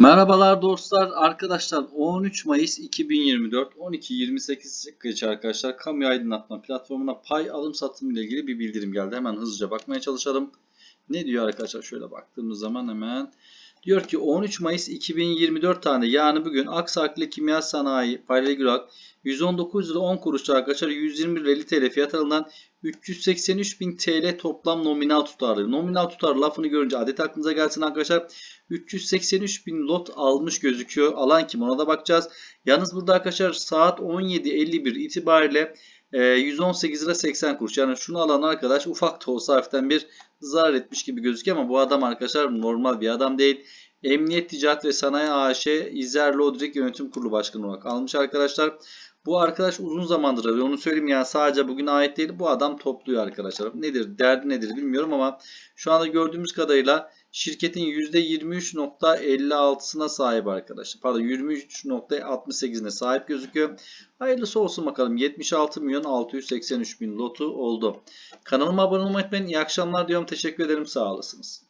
Merhabalar dostlar, arkadaşlar 13 Mayıs 2024 12.28 geç arkadaşlar kamu aydınlatma platformuna pay alım satım ile ilgili bir bildirim geldi. Hemen hızlıca bakmaya çalışalım. Ne diyor arkadaşlar şöyle baktığımız zaman hemen diyor ki 13 Mayıs 2024 tane yani bugün Aksaklı Kimya Sanayi Paylı Gürak 119 lira 10 kuruş arkadaşlar 120 lira 50 TL fiyat alınan 383.000 TL toplam nominal tutarı. Nominal tutar lafını görünce adet aklınıza gelsin arkadaşlar. 383.000 lot almış gözüküyor. Alan kim ona da bakacağız. Yalnız burada arkadaşlar saat 17.51 itibariyle e, 118 lira 80 kuruş. Yani şunu alan arkadaş ufak da olsa bir zarar etmiş gibi gözüküyor ama bu adam arkadaşlar normal bir adam değil. Emniyet Ticaret ve Sanayi AŞ İzzer Lodrik Yönetim Kurulu Başkanı olarak almış arkadaşlar. Bu arkadaş uzun zamandır arıyor. Onu söyleyeyim yani sadece bugün ait değil. Bu adam topluyor arkadaşlar. Nedir? Derdi nedir bilmiyorum ama şu anda gördüğümüz kadarıyla şirketin %23.56'sına sahip arkadaşlar. Pardon 23.68'ine sahip gözüküyor. Hayırlısı olsun bakalım. 76 milyon 683 bin lotu oldu. Kanalıma abone olmayı unutmayın. İyi akşamlar diyorum. Teşekkür ederim. Sağ olasınız.